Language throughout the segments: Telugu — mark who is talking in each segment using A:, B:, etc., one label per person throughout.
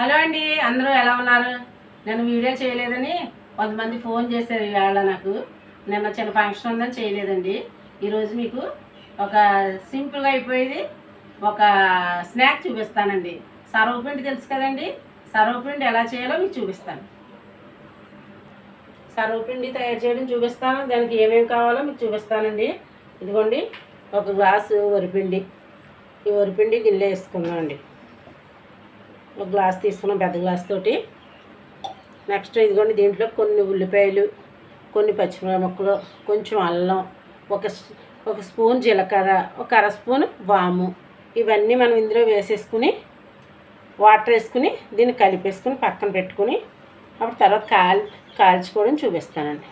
A: హలో అండి అందరూ ఎలా ఉన్నారు? నేను వీడియో చేయలేదని కొంతమంది ఫోన్ చేశారు ఇవాళ నాకు. నిన్న చిన్న ఫంక్షన్ ఉందని చేయలేదండి. ఈరోజు మీకు ఒక సింపుల్గా అయిపోయేది ఒక స్నాక్ చూపిస్తానండి. సర్వపిండి తెలుసు కదండి? సర్వపిండి ఎలా చేయాలో మీకు చూపిస్తాను. సర్వపిండి తయారు చేయడం చూపిస్తాను. దానికి ఏమేమి కావాలో మీకు చూపిస్తానండి. ఇదిగోండి ఒక గ్లాసు వరిపిండి. ఈ వరిపిండి గిన్నె వేసుకుందాం అండి ఒక గ్లాస్ తీసుకున్నాం పెద్ద గ్లాస్ తోటి. నెక్స్ట్ ఇదిగోండి దీంట్లో కొన్ని ఉల్లిపాయలు కొన్ని పచ్చిమిరపకాయ ముక్కలు కొంచెం అల్లం ఒక ఒక స్పూన్ జీలకర్ర ఒక అర స్పూన్ వాము. ఇవన్నీ మనం ఇందులో వేసేసుకుని వాటర్ వేసుకుని దీన్ని కలిపేసుకుని పక్కన పెట్టుకుని అప్పుడు తర్వాత కాల్ కాల్చుకోవడం చూపిస్తానండి.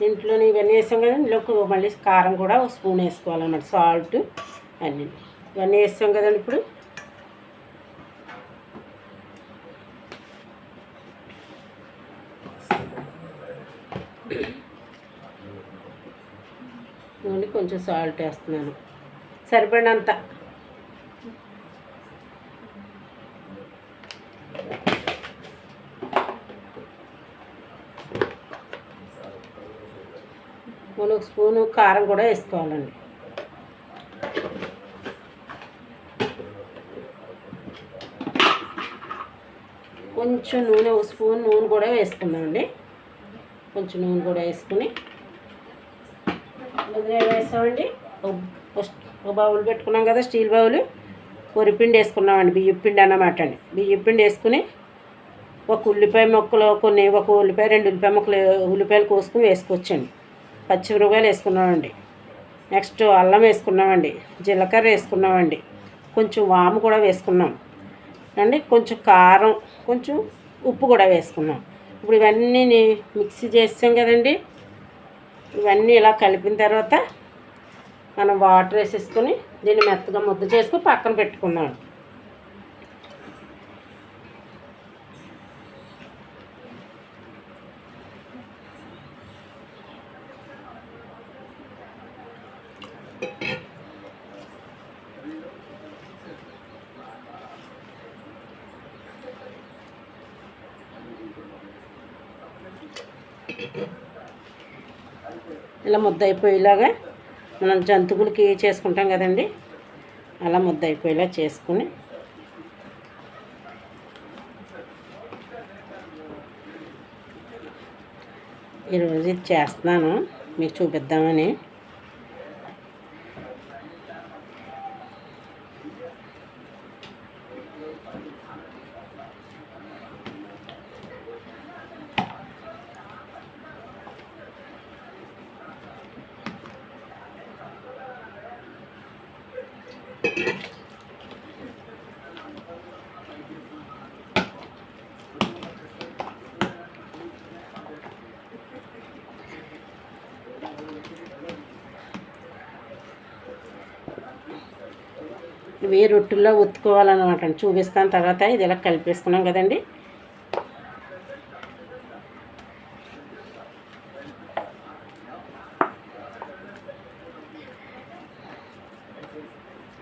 A: దీంట్లో ఇవన్నీ వేసాం కదా ఇందులోకి మళ్ళీ కారం కూడా ఒక స్పూన్ వేసుకోవాలన్నమాట సాల్ట్ అన్నీ. ఇవన్నీ వేస్తాం కదండి ఇప్పుడు. ఓన్లీ కొంచెం సాల్ట్ వేస్తున్నాను. సరిపడినంత. మనం ఒక స్పూను కారం కూడా వేసుకోవాలండి. కొంచెం నూనె ఒక స్పూన్ నూనె కూడా వేసుకుందామండి. కొంచెం నూనె కూడా వేసుకుని. ముందు వేసామండి వేస్తామండి? ఒక- బౌల్ పెట్టుకున్నాం కదా స్టీల్ బౌల్. వరిపిండి వేసుకున్నామండి బియ్యం పిండి అన్నమాట అండి. బియ్యం పిండి వేసుకుని ఒక ఉల్లిపాయ ముక్కలు కొన్ని ఒక ఉల్లిపాయ రెండు ఉల్లిపాయ మొక్కలు ఉల్లిపాయలు కోసుకుని వేసుకోవచ్చండి. పచ్చిమిరపకాయలు వేసుకున్నామండి. నెక్స్ట్ అల్లం వేసుకున్నామండి. జీలకర్ర వేసుకున్నామండి. కొంచెం వాము కూడా వేసుకున్నాం. అండి కొంచెం కారం కొంచెం ఉప్పు కూడా వేసుకున్నాం. ఇప్పుడు ఇవన్నీ మిక్సీ చేసాం కదండి. ఇవన్నీ ఇలా కలిపిన తర్వాత మనం వాటర్ వేసేసుకొని దీన్ని మెత్తగా ముద్ద చేసుకుని పక్కన పెట్టుకున్నాం ఇలా ముద్ద అయిపోయేలాగా మనం జంతువులకి చేసుకుంటాం కదండి. అలా ముద్ద అయిపోయేలా చేసుకుని ఈరోజు ఇది చేస్తున్నాను. మీకు చూపిద్దామని. ఇవి రొట్టెల్లో ఒత్తుకోవాలన్నమాట చూపిస్తాను తర్వాత ఇది ఇలా కలిపేసుకున్నాం కదండి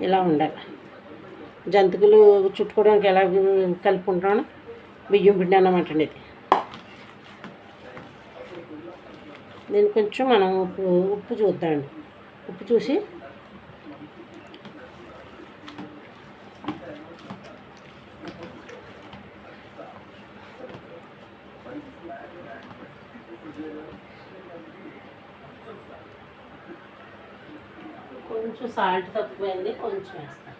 A: ఇలా ఉండాలి జంతికలు చుట్టుకోవడానికి ఎలా కలుపుకుంటామో బియ్యం పిండి అన్నమాట అండి ఇది. దీన్ని కొంచెం మనం ఉప్పు ఉప్పు చూద్దామండి. ఉప్పు చూసి కొంచెం సాల్ట్ తక్కువైంది కొంచెం వేస్తాను.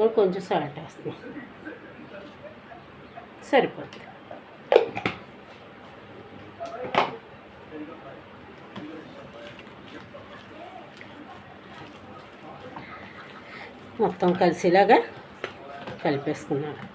A: ఇంకా కొంచెం సాల్ట్ వేస్తాను సరిపోతుంది. మొత్తం కలిసేలాగా కలిపేసుకున్నాను.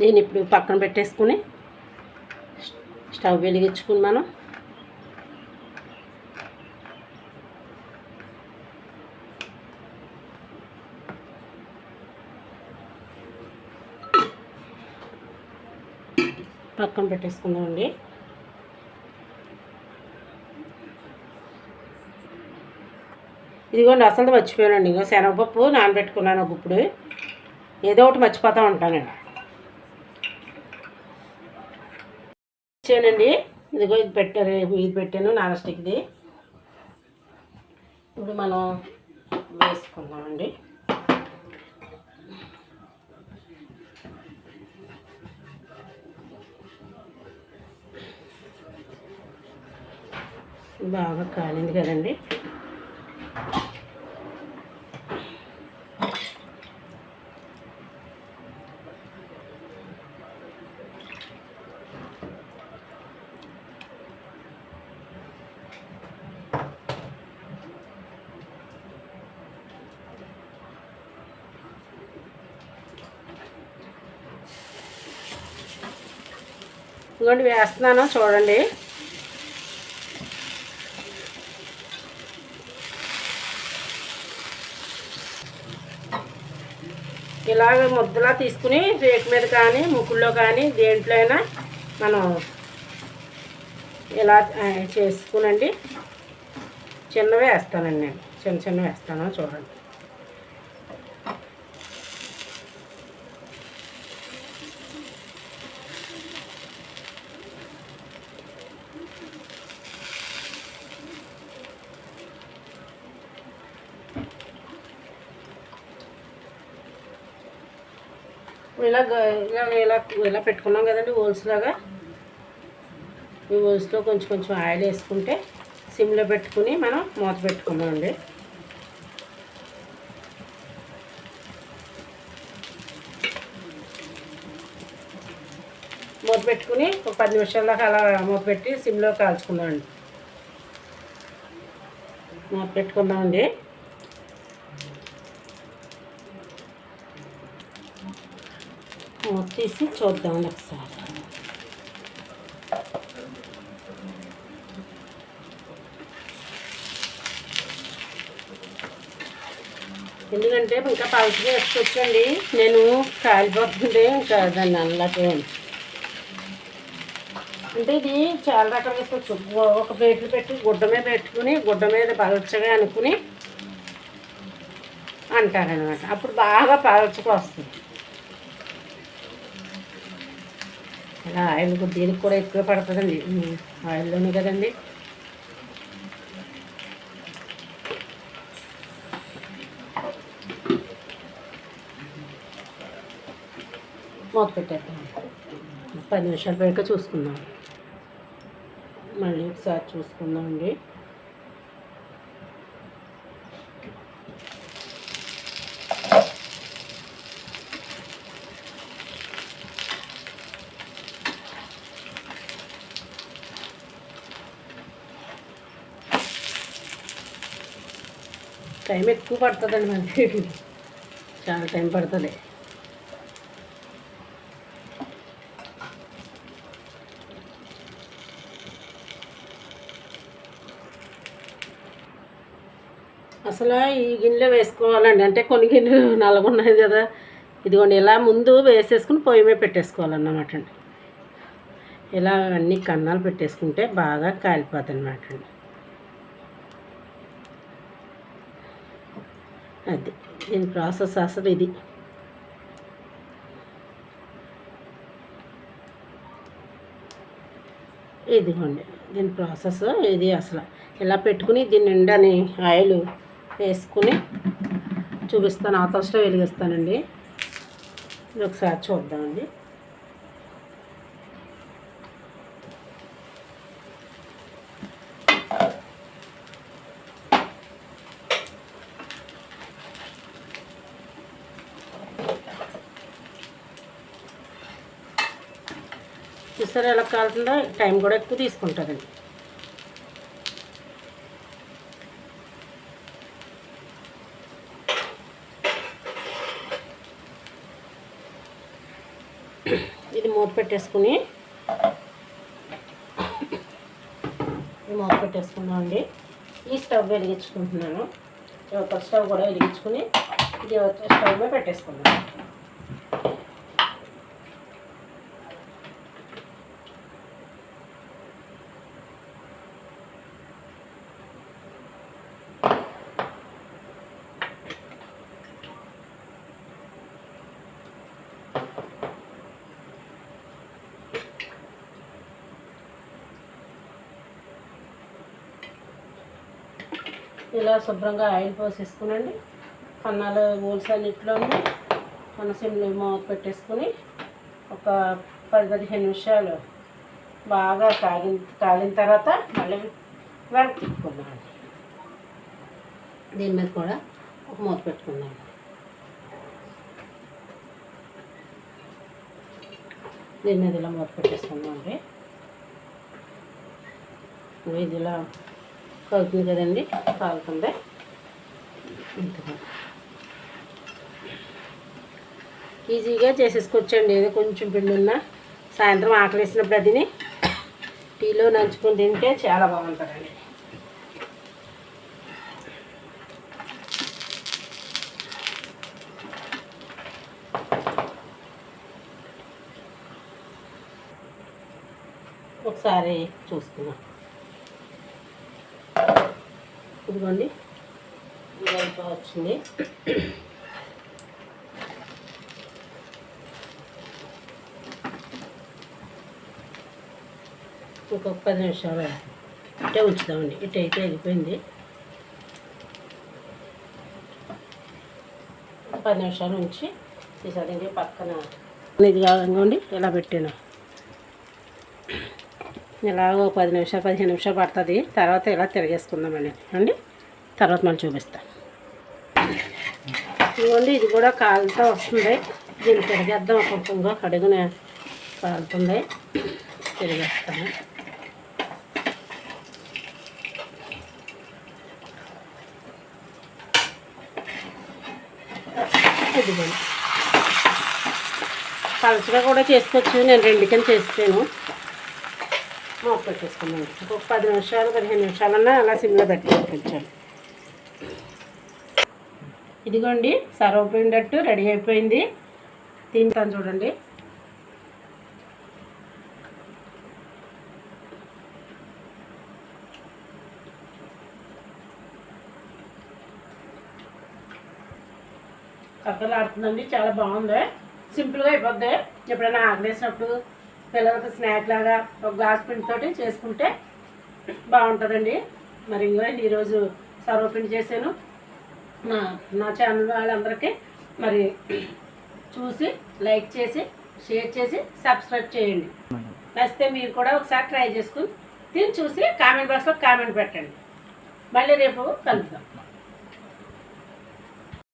A: దీన్ని ఇప్పుడు పక్కన పెట్టేసుకుని స్టవ్ వెలిగించుకుని మనం పక్కన పెట్టేసుకుందామండి. ఇదిగోండి అసలు మర్చిపోయానండి. ఇంకో శనగపప్పు నానబెట్టుకున్నాను ఒక ఇప్పుడు ఏదో ఒకటి మర్చిపోతూ ఉంటానండి పెట్టానండి. ఇదిగో ఇది పెట్టారు ఇది పెట్టాను నాన్ స్టిక్ది. ఇప్పుడు మనం వేసుకుందామండి. బాగా కాలింది కదండి. ఇదిగోండి వేస్తున్నాను చూడండి. ఇలాగ ముద్దలా తీసుకుని రేకు మీద కానీ ముక్కుల్లో కానీ దేంట్లో అయినా మనం ఇలా చేసుకునండి. చిన్నవి వేస్తానండి నేను. చిన్న చిన్న వేస్తాను చూడండి ఇలా ఇలా పెట్టుకున్నాం కదండి ఓల్స్ లాగా. ఈ ఓల్స్లో కొంచెం కొంచెం ఆయిల్ వేసుకుంటే సిమ్లో పెట్టుకుని మనం మూత పెట్టుకున్నామండి మూత పెట్టుకుని ఒక పది నిమిషాల అలా మూత పెట్టి సిమ్లో కాల్చుకుందామండి. మూత పెట్టుకుందామండి. తీసి చూద్దాం ఒకసారి ఎందుకంటే ఇంకా పలసగా వేసుకొచ్చండి నేను కాలిపోతుంటే ఇంకా దాన్ని అల్లకే అంటే ఇది చాలా రకాలు వేసుకోవచ్చు ఒక ప్లేట్లు పెట్టి గుడ్డ మీద పెట్టుకుని గుడ్డ మీద పలచగా అనుకుని అంటారనమాట అప్పుడు బాగా పలచకు వస్తుంది ఇలా ఆయిల్ దీనికి కూడా ఎక్కువ పడుతుందండి. ఆయిల్లోనే కదండి. మూత పెట్టేద్దాం. పది నిమిషాలు పైగా చూసుకుందాం. మళ్ళీ ఒకసారి చూసుకుందాం అండి టైం ఎక్కువ పడుతుందండి మనకి. చాలా టైం పడుతుంది. అసలు ఈ గిన్నెలో వేసుకోవాలండి. అంటే కొన్ని గిన్నెలు నలుగున్నాయి కదా. ఇదిగోండి ఇలా ముందు వేసేసుకుని పొయ్యి మీద పెట్టేసుకోవాలన్నమాట అండి ఇలా అన్ని కన్నాలు పెట్టేసుకుంటే బాగా కాలిపోతుంది అన్నమాట అండి అది. దీని ప్రాసెస్ అసలు ఇది. ఇదిగోండి. దీని ప్రాసెస్ ఇది అసలు. ఇలా పెట్టుకుని దీని నిండాని ఆయిల్ వేసుకుని చూపిస్తాను. అవతల వెలిగిస్తానండి. వెలిగిస్తానండి ఒకసారి చూద్దామండి. చూసారా ఎలా కాలుతుందో టైం కూడా ఎక్కువ తీసుకుంటుందండి మూత పెట్టేసుకుని మూత పెట్టేసుకున్నామండి ఈ స్టవ్ వెలిగించుకుంటున్నాను. ఒక స్టవ్ కూడా వెలిగించుకుని ఇది స్టవ్ పెట్టేసుకున్నాను ఇలా శుభ్రంగా ఆయిల్ పోసేసుకునండి. కన్నాలు హోల్స్ అన్నింటిలోనూ మన సిమ్లో మూత పెట్టేసుకుని ఒక పది పదిహేను నిమిషాలు బాగా కాగిన కాలిన తర్వాత మళ్ళీ వెనక్కి తిప్పుకున్నామండి దీని మీద కూడా ఒక మూత పెట్టుకున్నాం దీని మీద ఇలా మూత పెట్టేసుకున్నామండి ఇది ఇలా కలుగుతుంది కదండి? కాలుతుంది ఈజీగా చేసేసుకోవచ్చండి. ఏదో కొంచెం పిండి ఉన్నా సాయంత్రం ఆకలేసినప్పుడు అదిని టీలో నంచుకొని తింటే చాలా బాగుంటుందండి. ఒకసారి చూసుకున్నాం ఇదిగోండి. ఇది వచ్చింది. ఇంకొక పది నిమిషాలు ఇట్టే ఉంచుదామండి. ఇటు అయితే వెళ్ళిపోయింది పది నిమిషాలు ఉంచి ఈసారి పక్కన ఇది కాదండి ఇలా పెట్టాను. ఇలాగ ఒక పది నిమిషాలు పదిహేను నిమిషాలు పడుతుంది. తర్వాత ఇలా తిరిగేసుకుందామండి అండి. తర్వాత మళ్ళీ చూపిస్తాను ఇదిగోండి ఇది కూడా కాలుతో వస్తుంది. దీన్ని తిరిగేద్దాం ఒక్కొక్కగా కడుగున కాలుతుంది. తిరిగేస్తాను. ఇదిగోండి. పలచగా కూడా చేసుకోవచ్చు నేను రెండు కింద చేస్తాను. మూత పెట్టేసుకున్నాను ఇంకొక పది నిమిషాలు పదిహేను నిమిషాలన్నా అలా సిమ్లో పెట్టేసుకుంటాను ఇదిగోండి సర్వపోయినట్టు రెడీ అయిపోయింది. తింటాను చూడండి. కక్కలాడుతుందండి చాలా బాగుంది. సింపుల్గా అయిపోద్ది. ఎప్పుడైనా ఆగలేసినప్పుడు పిల్లలకి స్నాక్ లాగా ఒక గ్లాస్ పిండితోటి చేసుకుంటే బాగుంటుందండి. మరి ఇంకోండి ఈరోజు సర్వపిండి చేశాను. నా నా ఛానల్ వాళ్ళందరికీ మరి చూసి లైక్ చేసి షేర్ చేసి సబ్స్క్రైబ్ చేయండి. నచ్చితే మీరు కూడా ఒకసారి ట్రై చేసుకుని తిని చూసి కామెంట్ బాక్స్లో కామెంట్ పెట్టండి. మళ్ళీ రేపు కలుద్దాం.